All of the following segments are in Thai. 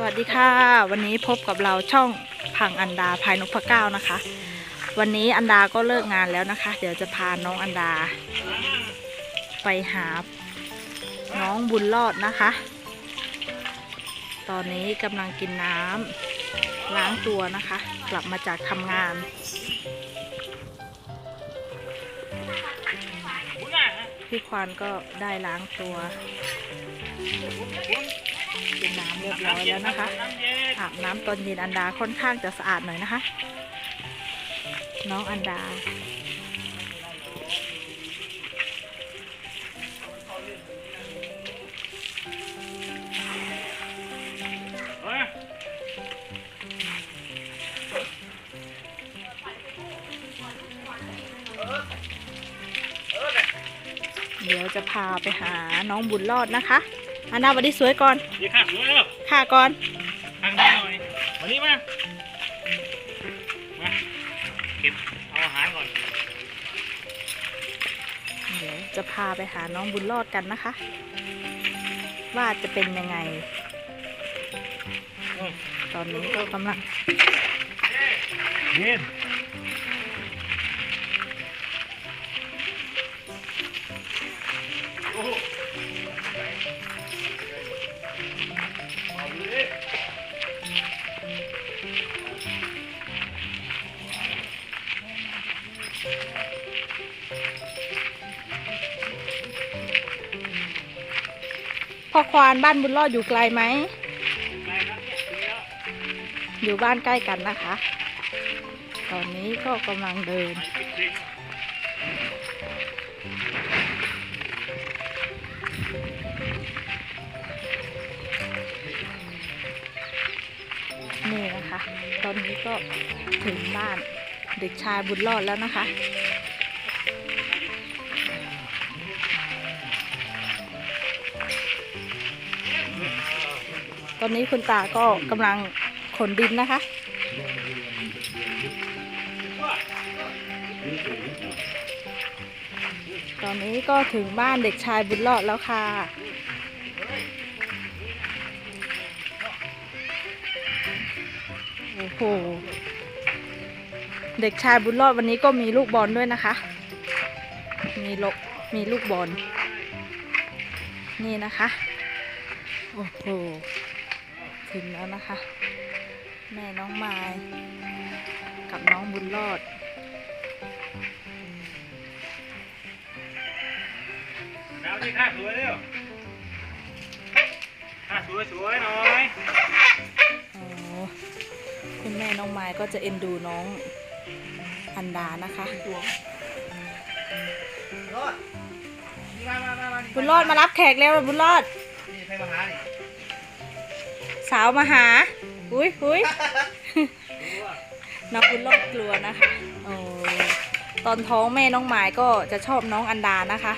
สวัสดีค่ะ วันนี้พบกับเราช่องพังอันดาภายนพเก้านะคะ วันนี้อันดาก็เลิกงานแล้วนะคะ เดี๋ยวจะพาน้องอันดา ไปหาน้องบุญรอดนะคะ ตอนนี้กำลังกินน้ำล้างตัวนะคะ กลับมาจากทำงานพี่ควานก็ได้ล้างตัว กินน้ำเรียบร้อยแล้วนะคะอาบน้ำตอนเย็นอันดาค่อนข้างจะสะอาดหน่อยนะคะ น้องอันดาเดี๋ยวจะพาไปหาน้องบุญรอดนะคะ อันดาวันนี้สวยก่อนดีค่ะสวยแล้วค่ะก่อนทางนี้หน่อยมานี่มา มา เก็บเอาอาหารก่อน เดี๋ยวจะพาไปหาน้องบุญรอดกันนะคะ ว่าจะเป็นยังไงอืมตอนนี้ก็กำลัง เย็น ควานบ้านบุญรอดอยู่ไกลไหม อยู่บ้านใกล้กันนะคะ ตอนนี้ก็กำลังเดิน นี่นะคะ ตอนนี้ก็ถึงบ้านเด็กชายบุญรอดแล้วนะคะ อนนี้คุณตาก็กำลังขนดินนะคะ ตอนนี้ก็ถึงบ้านเด็กชายบุญรอดแล้วค่ะ โอ้โห เด็กชายบุญรอดวันนี้ก็มีลูกบอลด้วยนะคะ มีลกมีลูกบอล นี่นะคะ โอ้โห ถึงแล้วนะคะ แม่น้องไม้กับน้องบุญรอดดาวที่ค่าสวยเร็วค่าสวยสวยหน่อยโอ้คุณแม่น้องไม้ก็จะเอ็นดูน้องอันดานะคะรอดนี่มามามามาบุญรอดมารับแขกแล้วบุญรอดนี่ใครมาหานี่ สาวมาหา อุ้ยอุ้ยน้องบุญรอดกลัวนะคะโอ้ตอนท้องแม่น้องหมายก็จะชอบน้องอันดานะคะ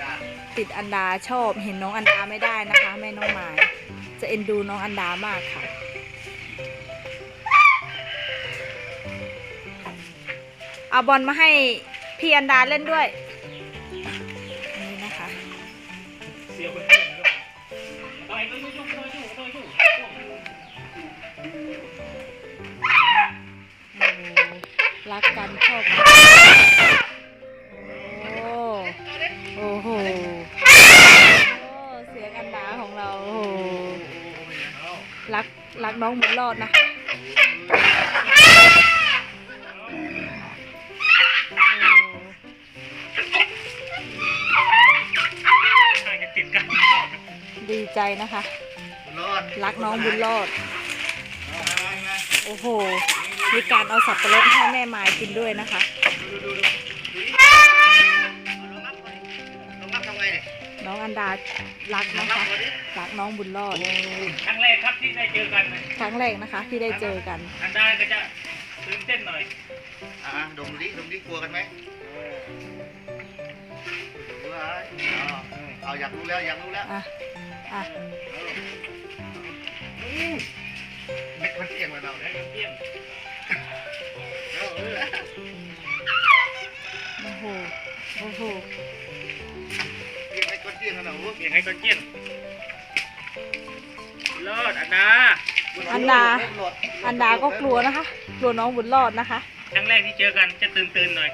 ดาติดอันดาชอบเห็นน้องอันดาไม่ได้นะคะ แม่น้องหมาย จะเอ็นดูน้องอันดามากค่ะเอาบอลมาให้พี่อันดาเล่นด้วย รักกันชอบกันโอ้โอ้โหโอ้เสียงอันดาของเราโอ้โหรักรักน้องบุญรอดนะโอ้ใช่จะติดกันดีใจนะคะรอดรักน้องบุญรอดเอามามามาโอ้โห มีการเอาสับปะรดให้แม่ไม้กินด้วยนะคะดูดูดูดูดิเอาลองนับไปลองนับทำไงเนี่ยน้องอันดารักลองนะนับคะดูดิรักน้องบุญรอดครั้งแรกครับที่ได้เจอกันครั้งแรกนะคะ ที่ได้เจอกันอันดาก็จะตื่นเต้นหน่อยอ่าดมดิดมดิกลัวกันไหมดูว่าเอาเอาอยากรู้แล้วอยากรู้แล้วอะอะเม็ดมันเอียงมาเราได้เนี่ยเยี่ยมเอาเออ โอ้โห โอ้โหเอียงให้ก้อนเอียงกันเอาเปลี่ยนให้ตัวเจียนเลิศอันดาอันดาอันดาก็กลัวนะคะ กลัวน้องบุญรอดนะคะ ครั้งแรกที่เจอกันจะตื่นตื่นๆหน่อย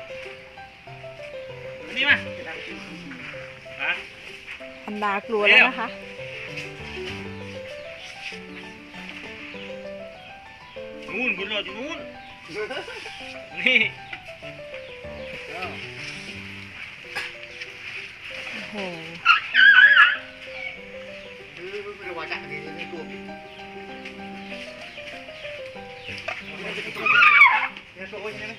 มานี่มาฮะอันดากลัวแล้วนะคะ นู่นบุญรอดอยู่นู่น นี่โอ้โหคือว่าจะนี่นี่ตัวเนี่ยตัวใช่ไหม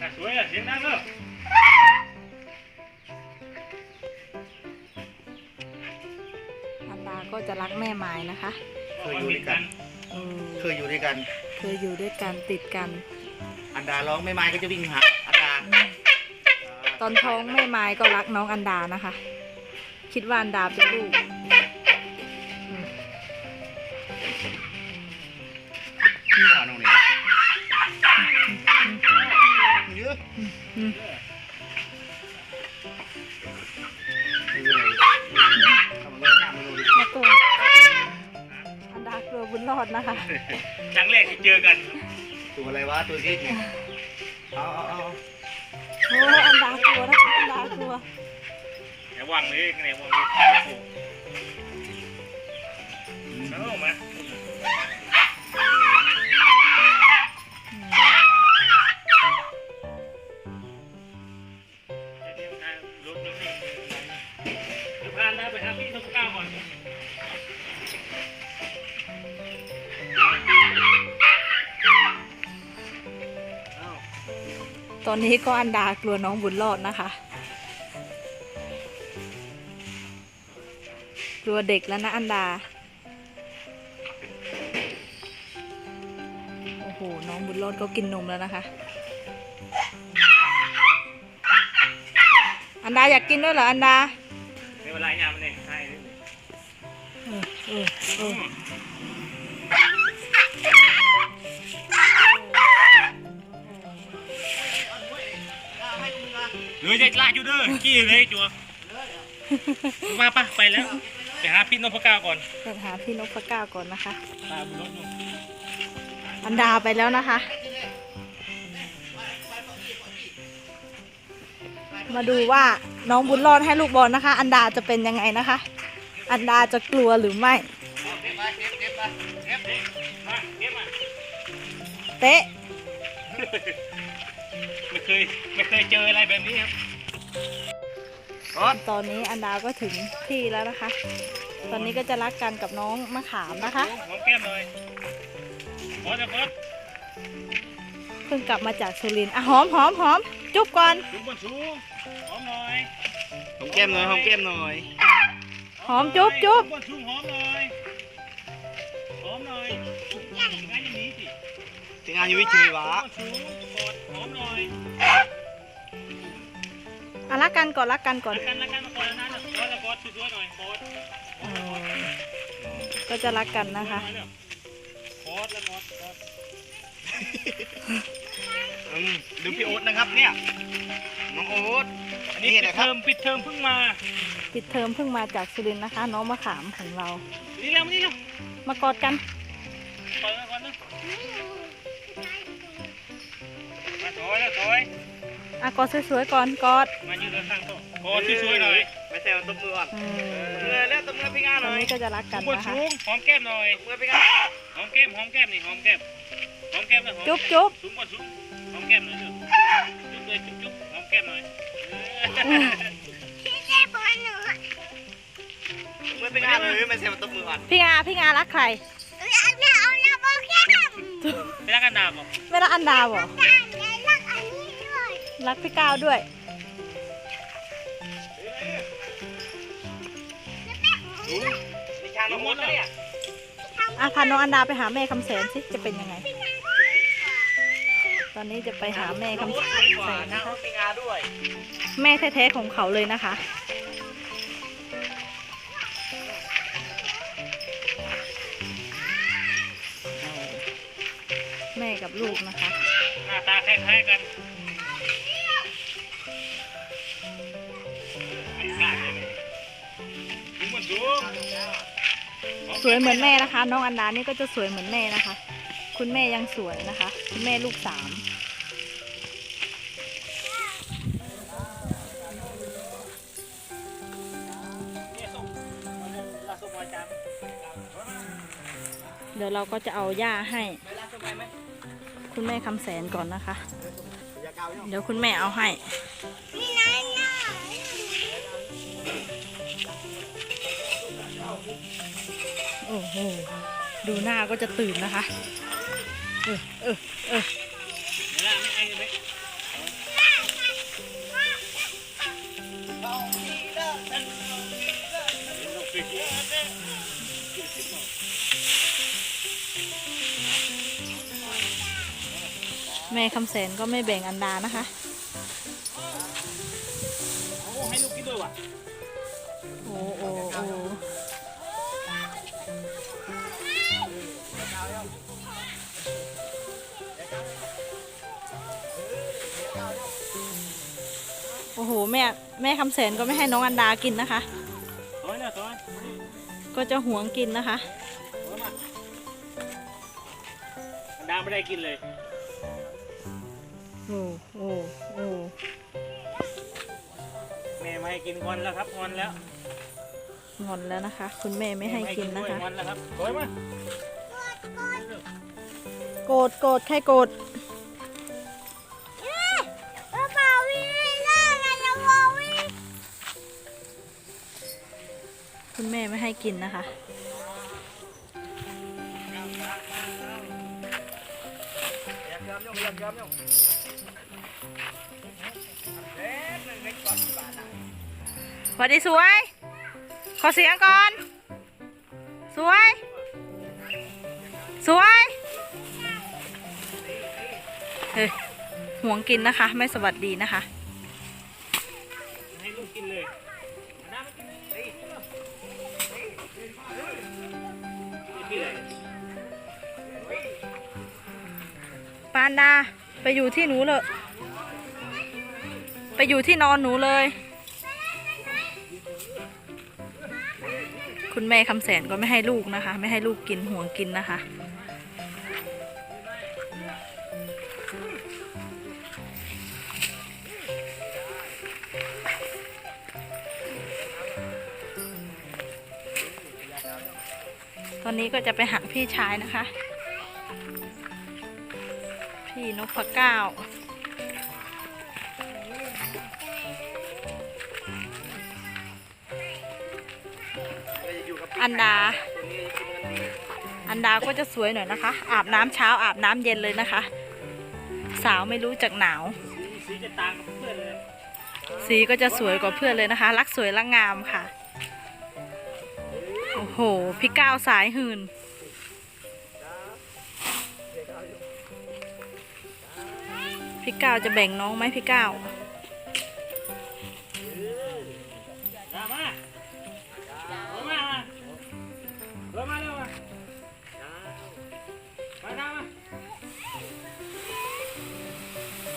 อะสวยอะเสียงดังเนอะอันดาก็จะรักแม่ไม้นะคะ เคยอยู่ด้วยกัน อืมเคยอยู่ด้วยกันเคยอยู่ด้วยกันติดกัน อันดาร้องไม่ไม้ก็จะวิ่งหาอันดาตอนท้องแม่ไม้ก็รักน้องอันดานะคะ คิดว่าอันดาเป็นลูกนี่หวานตรงนี้เยอะ อดนะคะ ครั้งแรกที่เจอกัน ตัวอะไรวะตัวที่เนี่ยเอาเอาเอาโอ้อันดากลัวนะคะอันดากลัวเดี๋ยววางเลยไหนวางเลยเอามา ตอนนี้ก็อันดากลัวน้องบุญรอดนะคะ กลัวเด็กแล้วนะอันดา โอ้โห น้องบุญรอดก็กินนมแล้วนะคะ อันดาอยากกินด้วยเหรออันดา ไม่เป็นไรเนี่ยมันเองใช่เออเออเออ เฮ้ยจะลากอยู่เด้อขี้เลยจัวมาปะไปแล้วไปหาพี่นพก้าวก่อนไปหาพี่นพเก้าก่อนนะคะตามรถอยู่อันดาไปแล้วนะคะ มาดูว่าน้องบุญรอดให้ลูกบอลนะคะ อันดาจะเป็นยังไงนะคะ อันดาจะกลัวหรือไม่เก็บไปเก็บเก็บไปเก็บเด็กมาเก็บมาเตะไม่ เคยไม่เคยเจออะไรแบบนี้ครับตอนนี้อันดาก็ถึงที่แล้วนะคะ ตอนนี้ก็จะรักกันกับน้องมะขามนะคะหอมแก้มหน่อยขอจะพดเพิ่งกลับมาจากสุรินทร์อะหอมหอมหอมจุ๊บก่อนสูงบนสูงหอมหน่อยหอมแก้มหน่อยหอมแก้มหน่อยหอมจุ๊บจุ๊บสูงบนสูงหอมหน่อยหอมหน่อยงานอย่างนี้สิถึงงานอยู่วิชีวะ อยอะรักกันก่อนรักกันก่อนรักกันรักกันมาก่อนนะกดแล้วกดสวยๆหน่อยกดเออก็จะรักกันนะคะกดแล้วกดกดอืมดูพี่โอ๊ตนะครับเนี่ย น้องโอ๊ตอันนี้นี่ปิดนะคเทรับ อมปิดเทอมเพิ่งมาปิดเทอมเพิ่งมาจากสุรินทร์นะคะ น้องมะขามของเรา นี่แล้วนี่แล้วมากอดกันกดแล้วกดแล้ วมาถอยแล้วถอยอะกอดสวยๆก่อนกอดมายืนข้างโต๊ะกดสวยๆหน่อยไม่ใช่ตบมืออ่อนอืตบมมือแล้วตบมือพี่งานตหอนน่อยนี้ก็จะรักกันบนนะคะ สูงหอมแก้มหน่อยตบมือพี่งานหอมแก้มหอมแก้มนี่หอมแก้มหอมแก้มนะหอมจุ๊บจุ๊บ สูงบนสูงหอมแก้มหน่อยเถอะจุ๊บเลยจุ๊บจุ๊บหอมแก้มหน่อยเออตบมือพี่งานหรือไม่ใช่ตบมืออ่อนพี่งาพี่งารักใครไปรักกันดาบเหรอไม่รักอันดาวเหรอ รักพี่ก้าวด้วย มีชาลงมดแล้วเนี่ยอะพาน้องอันดาไปหาแม่คำแสนสิจะเป็นยังไง ตอนนี้จะไปหาแม่คำแสนกว่านะนะคะพี่งานด้วยแม่แท้ๆของเขาเลยนะคะ แม่กับลูกนะคะ หน้าตาคล้ายๆกันไม่กล้าเลย สวยเหมือนแม่นะคะ น้องอันดานี่ก็จะสวยเหมือนแม่นะคะ คุณแม่ยังสวยนะคะ คุณแม่ลูกสามเดี๋ยวเราก็จะเอาหญ้าให้ คุณแม่คำแสนก่อนนะคะ เดี๋ยวคุณแม่เอาให้ อ้โห ดูหน้าก็จะตื่นนะคะ เออเออเออแม่คำแสนก็ไม่แบ่งอันดานะคะ ม่แม่คำแสนก็ไม่ให้น้องอันดากินนะคะถอยนะถอยก็จะหวงกินนะคะถอยมาอันดาไม่ได้กินเลย โอ้โอ้โอ้แม่ไม่ให้กินงอนแล้วครับงอนแล้วงอนแล้วนะคะ คุณแม่ไม่ให้กินนะด้วยคะ งอนแล้วครับถอยมา โกรธโกรธใครโกรธ คุณแม่ไม่ให้กินนะคะ สวัสดีสวย ขอเสียงก่อน สวย สวยเฮ้ยห่วงกินนะคะ ไม่สวัสดีนะคะ ให้ลูกกินเลย ปานดา ไปอยู่ที่หนูเลย ไปอยู่ที่นอนหนูเลย คุณแม่คำแสนก็ไม่ให้ลูกนะคะ ไม่ให้ลูกกินห่วงกินนะคะ ตอนนี้ก็จะไปหาพี่ชายนะคะ พี่นพเก้าเราจะอยู่กับอันดาตัวนี้กินกันดีอันดาก็จะสวยหน่อยนะคะ อาบน้ำเช้าอาบน้ำเย็นเลยนะคะ สาวไม่รู้จักหนาวสีสีจะต่างกับเพื่อนเลย สีก็จะสวยกว่าเพื่อนเลยนะคะ รักสวยรักงามค่ะโอ้โห พี่ก้าวสายหื่นพี่ก้าวจะแบ่งน้องไหมพี่ก้าวมามาเอามามาเอามาเร็วมามาดามา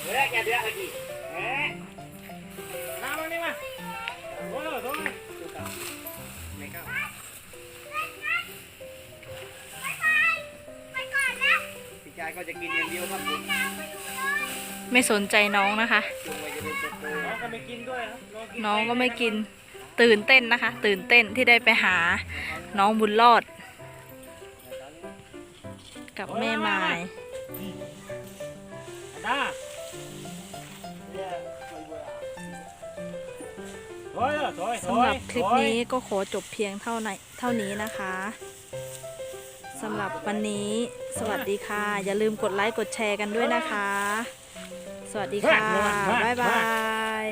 เฮ้ยอย่าเดือดอะไรเอ๊ะดามานี่มาโอ้ยโอ้ ก็จะกินอย่างเดียวครับผมไม่สนใจน้องนะคะ จุงไว้จะได้โตน้องก็ไม่กินด้วยครับน้องก็ไม่กินตื่นเต้นนะคะ ตื่นเต้นที่ได้ไปหาน้องบุญรอด กับแม่ไม้ดาถอยเลยถอยถสำอหยรับคลิปถอยนี้ก็ขอจบเพียงเท่าไหนเท่านี้นะคะ สำหรับวันนี้ สวัสดีค่ะ อย่าลืมกดไลค์กดแชร์กันด้วยนะคะ สวัสดีค่ะ บ๊ายบาย